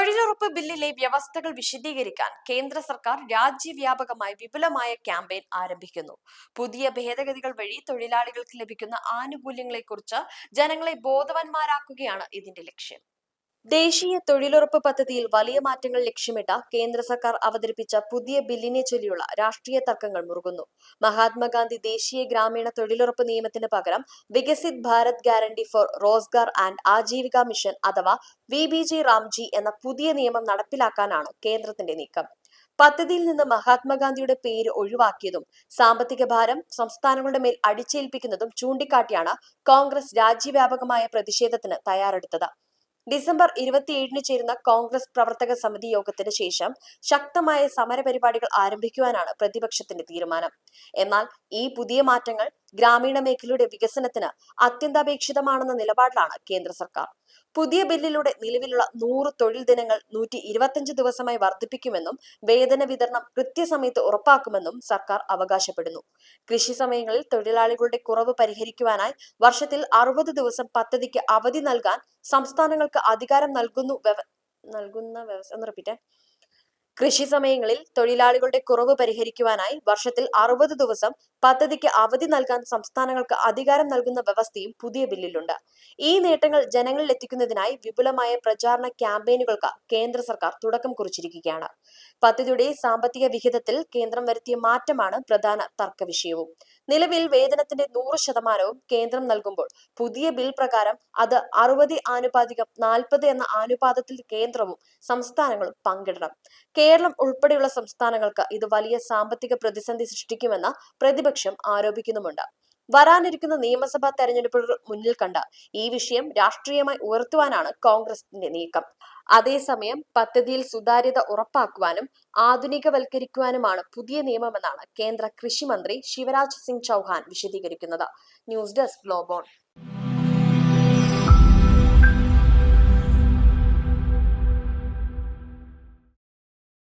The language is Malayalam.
തൊഴിലുറപ്പ് ബില്ലിലെ വ്യവസ്ഥകൾ വിശദീകരിക്കാൻ കേന്ദ്ര സർക്കാർ രാജ്യവ്യാപകമായി വിപുലമായ ക്യാമ്പയിൻ ആരംഭിക്കുന്നു. പുതിയ ഭേദഗതികൾ വഴി തൊഴിലാളികൾക്ക് ലഭിക്കുന്ന ആനുകൂല്യങ്ങളെക്കുറിച്ച് ജനങ്ങളെ ബോധവാന്മാരാക്കുകയാണ് ഇതിന്റെ ലക്ഷ്യം. ദേശീയ തൊഴിലുറപ്പ് പദ്ധതിയിൽ വലിയ മാറ്റങ്ങൾ ലക്ഷ്യമിട്ട കേന്ദ്ര സർക്കാർ അവതരിപ്പിച്ച പുതിയ ബില്ലിനെ ചൊല്ലിയുള്ള രാഷ്ട്രീയ തർക്കങ്ങൾ മുറുകുന്നു. മഹാത്മാഗാന്ധി ദേശീയ ഗ്രാമീണ തൊഴിലുറപ്പ് നിയമത്തിന് പകരം Viksit Bharat guarantee for Rozgar and Ajeevika mission അഥവാ വി ബി ജി റാംജി എന്ന പുതിയ നിയമം നടപ്പിലാക്കാനാണ് കേന്ദ്രത്തിന്റെ നീക്കം. പദ്ധതിയിൽ നിന്ന് മഹാത്മാഗാന്ധിയുടെ പേര് ഒഴിവാക്കിയതും സാമ്പത്തിക ഭാരം സംസ്ഥാനങ്ങളുടെ മേൽ അടിച്ചേൽപ്പിക്കുന്നതും ചൂണ്ടിക്കാട്ടിയാണ് കോൺഗ്രസ് രാജ്യവ്യാപകമായ പ്രതിഷേധത്തിന് തയ്യാറെടുത്തത്. ഡിസംബർ ഇരുപത്തിയേഴിന് ചേരുന്ന കോൺഗ്രസ് പ്രവർത്തക സമിതി യോഗത്തിന് ശേഷം ശക്തമായ സമരപരിപാടികൾ ആരംഭിക്കുവാനാണ് പ്രതിപക്ഷത്തിന്റെ തീരുമാനം. എന്നാൽ ഈ പുതിയ മാറ്റങ്ങൾ ഗ്രാമീണ മേഖലയുടെ വികസനത്തിന് അത്യന്താപേക്ഷിതമാണെന്ന നിലപാടിലാണ് കേന്ദ്ര സർക്കാർ. പുതിയ ബില്ലിലൂടെ നിലവിലുള്ള നൂറ് തൊഴിൽ ദിനങ്ങൾ നൂറ്റി ഇരുപത്തിയഞ്ച് ദിവസമായി വർദ്ധിപ്പിക്കുമെന്നും വേതന വിതരണം കൃത്യസമയത്ത് ഉറപ്പാക്കുമെന്നും സർക്കാർ അവകാശപ്പെടുന്നു. കൃഷി സമയങ്ങളിൽ തൊഴിലാളികളുടെ കുറവ് പരിഹരിക്കുവാനായി വർഷത്തിൽ അറുപത് ദിവസം പദ്ധതിക്ക് അവധി നൽകാൻ സംസ്ഥാനങ്ങൾക്ക് അധികാരം നൽകുന്നു നൽകുന്ന വ്യവസ്ഥ കൃഷി സമയങ്ങളിൽ തൊഴിലാളികളുടെ കുറവ് പരിഹരിക്കുവാനായി വർഷത്തിൽ അറുപത് ദിവസം പദ്ധതിക്ക് അവധി നൽകാൻ സംസ്ഥാനങ്ങൾക്ക് അധികാരം നൽകുന്ന വ്യവസ്ഥയും പുതിയ ബില്ലിലുണ്ട്. ഈ നേട്ടങ്ങൾ ജനങ്ങളിൽ എത്തിക്കുന്നതിനായി വിപുലമായ പ്രചാരണ ക്യാമ്പയിനുകൾക്ക് കേന്ദ്ര സർക്കാർ തുടക്കം കുറിച്ചിരിക്കുകയാണ്. പദ്ധതിയുടെ സാമ്പത്തിക വിഹിതത്തിൽ കേന്ദ്രം വരുത്തിയ മാറ്റമാണ് പ്രധാന തർക്ക വിഷയവും. നിലവിൽ വേതനത്തിന്റെ നൂറ് ശതമാനവും കേന്ദ്രം നൽകുമ്പോൾ പുതിയ ബിൽ പ്രകാരം അത് അറുപത് ആനുപാതികം നാൽപ്പത് എന്ന ആനുപാതത്തിൽ കേന്ദ്രവും സംസ്ഥാനങ്ങളും പങ്കിടണം. കേരളം ഉൾപ്പെടെയുള്ള സംസ്ഥാനങ്ങൾക്ക് ഇത് വലിയ സാമ്പത്തിക പ്രതിസന്ധി സൃഷ്ടിക്കുമെന്ന് പ്രതിപക്ഷം ആരോപിക്കുന്നുമുണ്ട്. വരാനിരിക്കുന്ന നിയമസഭാ തെരഞ്ഞെടുപ്പുകൾ മുന്നിൽ കണ്ട ഈ വിഷയം രാഷ്ട്രീയമായി ഉയർത്തുവാനാണ് കോൺഗ്രസിന്റെ നീക്കം. അതേസമയം പദ്ധതിയിൽ സുതാര്യത ഉറപ്പാക്കുവാനും ആധുനികവൽക്കരിക്കുവാനുമാണ് പുതിയ നിയമമെന്നാണ് കേന്ദ്ര കൃഷി മന്ത്രി ശിവരാജ് സിംഗ് ചൗഹാൻ വിശദീകരിക്കുന്നത്. News desk ഗ്ലോബോൺ